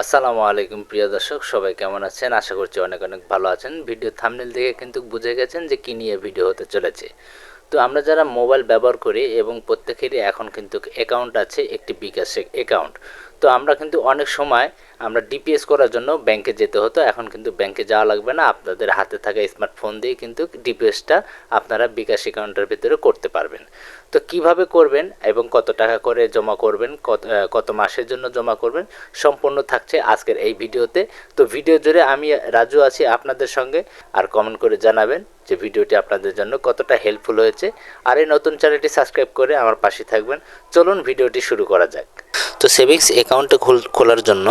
আসসালামু আলাইকুম, প্রিয় দর্শক, সবাই কেমন আছেন? আশা করছি অনেক অনেক ভালো আছেন। ভিডিও থামনেল দেখে কিন্তু বুঝে গেছেন যে কী নিয়ে ভিডিও হতে চলেছে। তো আমরা যারা মোবাইল ব্যবহার করি এবং প্রত্যেকেরই এখন কিন্তু অ্যাকাউন্ট আছে, একটি বিকাশ অ্যাকাউন্ট তো আমরা কিন্তু অনেক সময় আমরা ডিপিএস করার জন্য ব্যাংকে যেতে হতো। এখন কিন্তু ব্যাংকে যাওয়া লাগবে না। আপনাদের হাতে থাকা স্মার্টফোন দিয়ে কিন্তু ডিপিএসটা আপনারা বিকাশ অ্যাকাউন্টের ভিতরে করতে পারবেন। তো কীভাবে করবেন এবং কত টাকা করে জমা করবেন, কত মাসের জন্য জমা করবেন, সম্পূর্ণ থাকছে আজকের এই ভিডিওতে। তো ভিডিও জুড়ে আমি রাজু আছি আপনাদের সঙ্গে, আর কমেন্ট করে জানাবেন। যে ভিডিওটি আপনাদের জন্য কতটা হেল্পফুল হয়েছে। আর এই নতুন চ্যানেলটি সাবস্ক্রাইব করে আমার পাশে থাকবেন। চলুন ভিডিওটি শুরু করা যাক। তো সেভিংস অ্যাকাউন্টে খোলার জন্য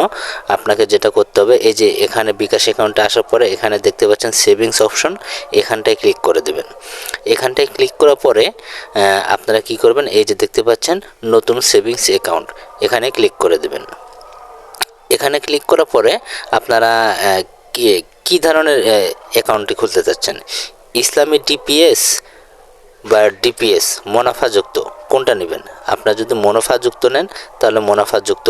আপনাকে যেটা করতে হবে, এই যে এখানে বিকাশ অ্যাকাউন্টে আসার পরে এখানে দেখতে পাচ্ছেন সেভিংস অপশন এখানটায় ক্লিক করে দেবেন। এখানটায় ক্লিক করার পরে আপনারা কি করবেন, এই যে দেখতে পাচ্ছেন নতুন সেভিংস অ্যাকাউন্ট এখানে ক্লিক করে দেবেন। এখানে ক্লিক করার পরে আপনারা কি, কী ধরনের অ্যাকাউন্টটি খুলতে চাচ্ছেন? ইসলামী ডিপিএস বা ডিপিএস মুনাফাযুক্ত, কোনটা নেবেন? আপনার যদি মুনাফাযুক্ত নেন, তাহলে মুনাফাযুক্ত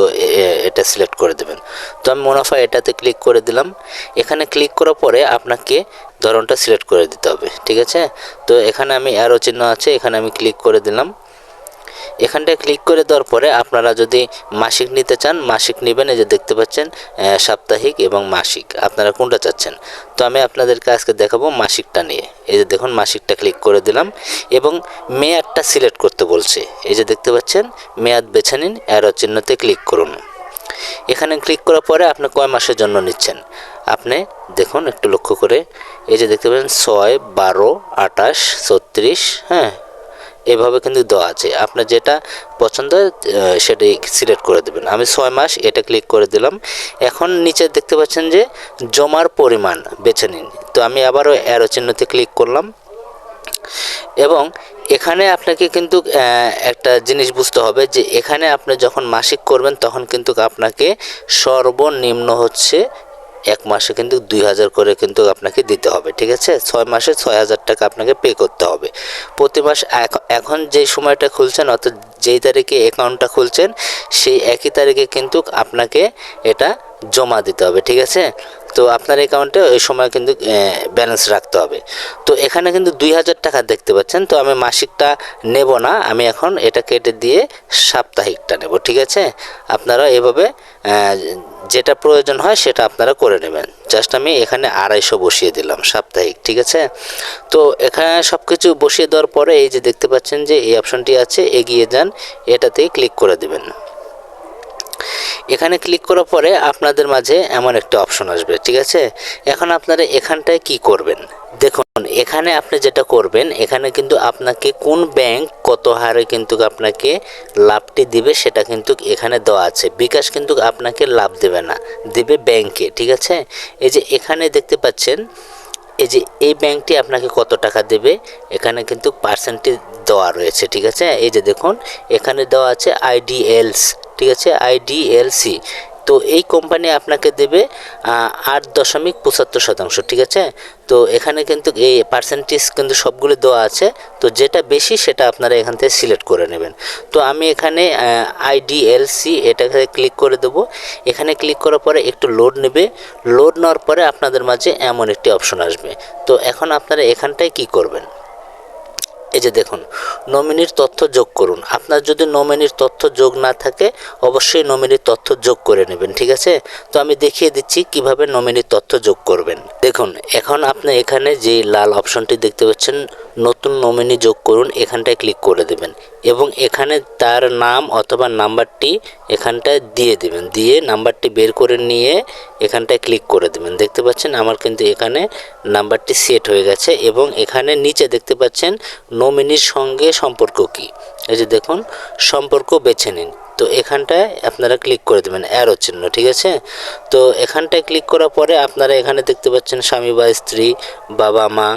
এটা সিলেক্ট করে দেবেন। তো আমি মুনাফা এটাতে ক্লিক করে দিলাম। এখানে ক্লিক করার পরে আপনাকে ধরনটা সিলেক্ট করে দিতে হবে, ঠিক আছে? তো এখানে আমি অ্যারো চিহ্ন আছে, এখানে আমি ক্লিক করে দিলাম। এখানটায় ক্লিক করে দেওয়ার পরে আপনারা যদি মাসিক নিতে চান, মাসিক নেবেন, এই যে দেখতে পাচ্ছেন সাপ্তাহিক এবং মাসিক। আপনারা কোনটা চাচ্ছেন? তো আমি আপনাদেরকে আজকে দেখাবো মাসিকটা নিয়ে। এই যে দেখুন, মাসিকটা ক্লিক করে দিলাম এবং মেয়াদটা সিলেক্ট করতে বলছে। এই যে দেখতে পাচ্ছেন, মেয়াদ বেছে নিন অ্যারো চিহ্নতে ক্লিক করুন। এখানে ক্লিক করার পরে আপনি কয় মাসের জন্য নিচ্ছেন? আপনি দেখুন, একটু লক্ষ্য করে, এই যে দেখতে পাচ্ছেন, ছয়, বারো, আঠাশ, ছত্রিশ হ্যাঁ এভাবে কিন্তু দেওয়া আছে। আপনার যেটা পছন্দ সেটাই সিলেক্ট করে দেবেন। আমি ছয় মাস এটা ক্লিক করে দিলাম। এখন নিচে দেখতে পাচ্ছেন যে জমার পরিমাণ বেছে নিন। তো আমি আবারও অ্যারো চিহ্নতে ক্লিক করলাম। এবং এখানে আপনাকে কিন্তু একটা জিনিস বুঝতে হবে যে এখানে আপনি যখন মাসিক করবেন, তখন কিন্তু আপনাকে সর্বনিম্ন হচ্ছে এক মাসে কিন্তু দুই হাজার করে কিন্তু আপনাকে দিতে হবে, ঠিক আছে? ছয় মাসে ছয় হাজার টাকা আপনাকে পে করতে হবে। প্রতি মাস এখ- এখন যে সময়টা খুলছেন, অর্থাৎ যেই তারিখে অ্যাকাউন্টটা খুলছেন, সেই একই তারিখে কিন্তু আপনাকে এটা জমা দিতে হবে, ঠিক আছে? তো আপনার অ্যাকাউন্টে ওই সময় কিন্তু ব্যালেন্স রাখতে হবে। তো এখানে কিন্তু দুই হাজার টাকা দেখতে পাচ্ছেন, তো আমি মাসিকটা নেব না, আমি এখন এটা কেটে দিয়ে সাপ্তাহিকটা নেব, ঠিক আছে? আপনারা এভাবে যেটা প্রয়োজন হয় সেটা আপনারা করে নেবেন। জাস্ট আমি এখানে আড়াইশো বসিয়ে দিলাম সাপ্তাহিক, ঠিক আছে? তো এখানে সব কিছু বসিয়ে দেওয়ার পরে এই যে দেখতে পাচ্ছেন যে এই অপশনটি আছে, এগিয়ে যান, এটাতেই ক্লিক করে দেবেন। এখানে ক্লিক করার পরে আপনাদের মাঝে এমন একটা অপশন আসবে, ঠিক আছে? এখন আপনারা এখানটায় কি করবেন? দেখুন, এখানে আপনি যেটা করবেন, এখানে কিন্তু আপনাকে কোন ব্যাংক কত হারে কিন্তু আপনাকে লাভটি দিবে সেটা কিন্তু এখানে দেওয়া আছে। বিকাশ কিন্তু আপনাকে লাভ দেবে না, দেবে ব্যাংকে ঠিক আছে? এই যে এখানে দেখতে পাচ্ছেন, এই যে এই ব্যাংকটি আপনাকে কত টাকা দেবে, এখানে কিন্তু পার্সেন্টেজ দেওয়া রয়েছে, ঠিক আছে? এই যে দেখুন, এখানে দেওয়া আছে আইডিএলস ঠিক আছে আইডিএলসি তো এই কোম্পানি আপনাকে দেবে আট দশমিক পঁচাত্তর শতাংশ, ঠিক আছে? তো এখানে কিন্তু এই পার্সেন্টেজ কিন্তু সবগুলো দেওয়া আছে, তো যেটা বেশি সেটা আপনারা এখান থেকে সিলেক্ট করে নেবেন। তো আমি এখানে আইডিএলসি এটাকে ক্লিক করে দেবো। এখানে ক্লিক করার পরে একটু লোড নেবে। লোড নেওয়ার পরে আপনাদের মাঝে এমন একটি অপশন আসবে। তো এখন আপনারা এখানটায় কি করবেন? এই যে দেখুন নমিনির তথ্য যোগ করুন। আপনার যদি নমিনির তথ্য যোগ না থাকে, অবশ্যই নমিনির তথ্য যোগ করে নেবেন, ঠিক আছে? তো আমি দেখিয়ে দিচ্ছি কীভাবে নমিনির তথ্য যোগ করবেন। দেখুন, এখন আপনি এখানে যে লাল অপশনটি দেখতে পাচ্ছেন, নতুন নমিনি যোগ করুন, এখানটায় ক্লিক করে দেবেন। এবং এখানে তার নাম অথবা নাম্বারটি এখানটায় দিয়ে দেবেন। দিয়ে নাম্বারটি বের করে নিয়ে এখানটায় ক্লিক করে দেবেন। দেখতে পাচ্ছেন আমার কিন্তু এখানে নাম্বারটি সেট হয়ে গেছে এবং এখানে নিচে দেখতে পাচ্ছেন নমিনির সঙ্গে সম্পর্ক কি। এই যে দেখুন, সম্পর্ক বেছে নিন। তো এখানটায় আপনারা ক্লিক করে দেবেন অ্যারো চিহ্ন, ঠিক আছে? তো এখানটায় ক্লিক করার পরে আপনারা এখানে দেখতে পাচ্ছেন স্বামী বা স্ত্রী বাবা মা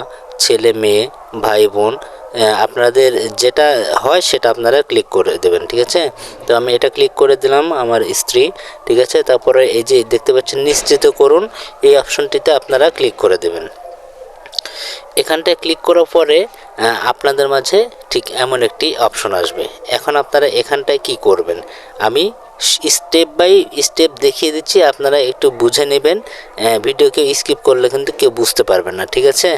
ছেলে মেয়ে ভাই বোন আপনাদের যেটা হয় সেটা আপনারা ক্লিক করে দেবেন ঠিক আছে? তো আমি এটা ক্লিক করে দিলাম আমার স্ত্রী ঠিক আছে? তারপরে এই যে দেখতে পাচ্ছেন নিশ্চিত করুন এই অপশনটিতে আপনারা ক্লিক করে দেবেন। এখানটায় ক্লিক করার পরে আপনাদের মাঝে ঠিক এমন একটি অপশন আসবে। এখন আপনারা এখানটায় কি করবেন? আমি স্টেপ বাই স্টেপ দেখিয়ে দিচ্ছি আপনারা একটু বুঝে নেবেন। আহ, ভিডিওকে স্কিপ করলে কিন্তু কেউ বুঝতে পারবেন না ঠিক আছে?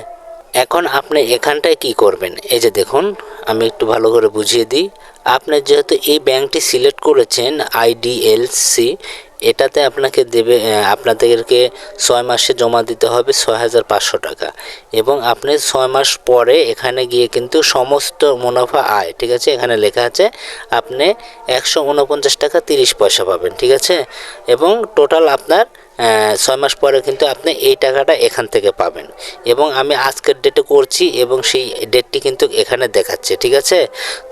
এখন আপনি এখানটায় কি করবেন? এই যে দেখুন, আমি একটু ভালো করে বুঝিয়ে দিই। আপনি যেহেতু এই ব্যাংকটি সিলেক্ট করেছেন আইডিএলসি এটাতে আপনাকে দেবে আপনাদেরকে ছয় মাসে জমা দিতে হবে ছয় হাজার পাঁচশো টাকা। এবং আপনি ছয় মাস পরে এখানে গিয়ে কিন্তু সমস্ত মুনাফা আয়, ঠিক আছে? এখানে লেখা আছে, আপনি একশো উনপঞ্চাশ টাকা তিরিশ পয়সা পাবেন, ঠিক আছে? এবং টোটাল আপনার ছয় মাস পরে কিন্তু আপনি এই টাকাটা এখান থেকে পাবেন। এবং আমি আজকের ডেটে করছি এবং সেই ডেটটি কিন্তু এখানে দেখাচ্ছে, ঠিক আছে?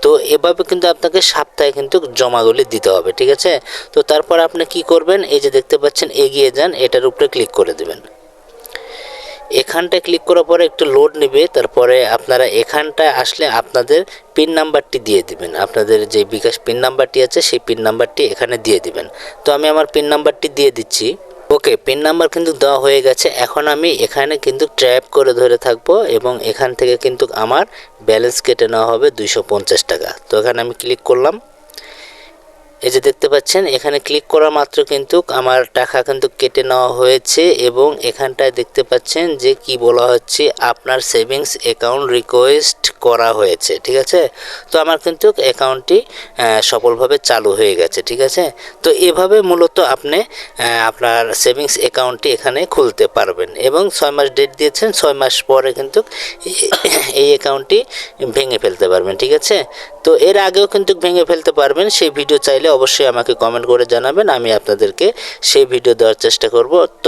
তো এভাবে কিন্তু আপনাকে সপ্তাহে কিন্তু জমাগুলি দিতে হবে, ঠিক আছে? তো তারপর আপনি কি করবেন? এই যে দেখতে পাচ্ছেন, এগিয়ে যান, এটার উপরে ক্লিক করে দেবেন। এখানটায় ক্লিক করার পরে একটু লোড নেবে, তারপরে আপনারা এখানটায় আসলে আপনাদের পিন নাম্বারটি দিয়ে দিবেন। আপনাদের যে বিকাশ পিন নাম্বারটি আছে, সেই পিন নাম্বারটি এখানে দিয়ে দিবেন। তো আমি আমার পিন নাম্বারটি দিয়ে দিচ্ছি। ওকে, পিন নাম্বার কিন্তু দেওয়া হয়ে গেছে। এখন আমি এখানে কিন্তু ট্র্যাপ করে ধরে থাকব এবং এখান থেকে কিন্তু আমার ব্যালেন্স কেটে নেওয়া হবে দুইশো পঞ্চাশ টাকা। তো এখানে আমি ক্লিক করলাম। এই যে দেখতে পাচ্ছেন, এখানে ক্লিক করা মাত্র কিন্তু আমার টাকা কিন্তু কেটে নেওয়া হয়েছে এবং এখানটায় দেখতে পাচ্ছেন যে কি বলা হচ্ছে, আপনার সেভিংস অ্যাকাউন্ট রিকোয়েস্ট করা হয়েছে, ঠিক আছে? তো আমার কিন্তু অ্যাকাউন্টটি সফলভাবে চালু হয়ে গেছে, ঠিক আছে? তো এভাবে মূলত আপনি আপনার সেভিংস অ্যাকাউন্টটি এখানে খুলতে পারবেন এবং ছয় মাস ডেট দিয়েছেন, ছয় মাস পরে কিন্তু এই- অ্যাকাউন্টটি ভেঙে ফেলতে পারবেন, ঠিক আছে? তো এর আগেও কিন্তু ভেঙে ফেলতে পারবেন, সেই ভিডিও চাইলে অবশ্যই আমাকে কমেন্ট করে জানাবেন, আমি আপনাদেরকে সেই ভিডিও দেওয়ার চেষ্টা করব। তো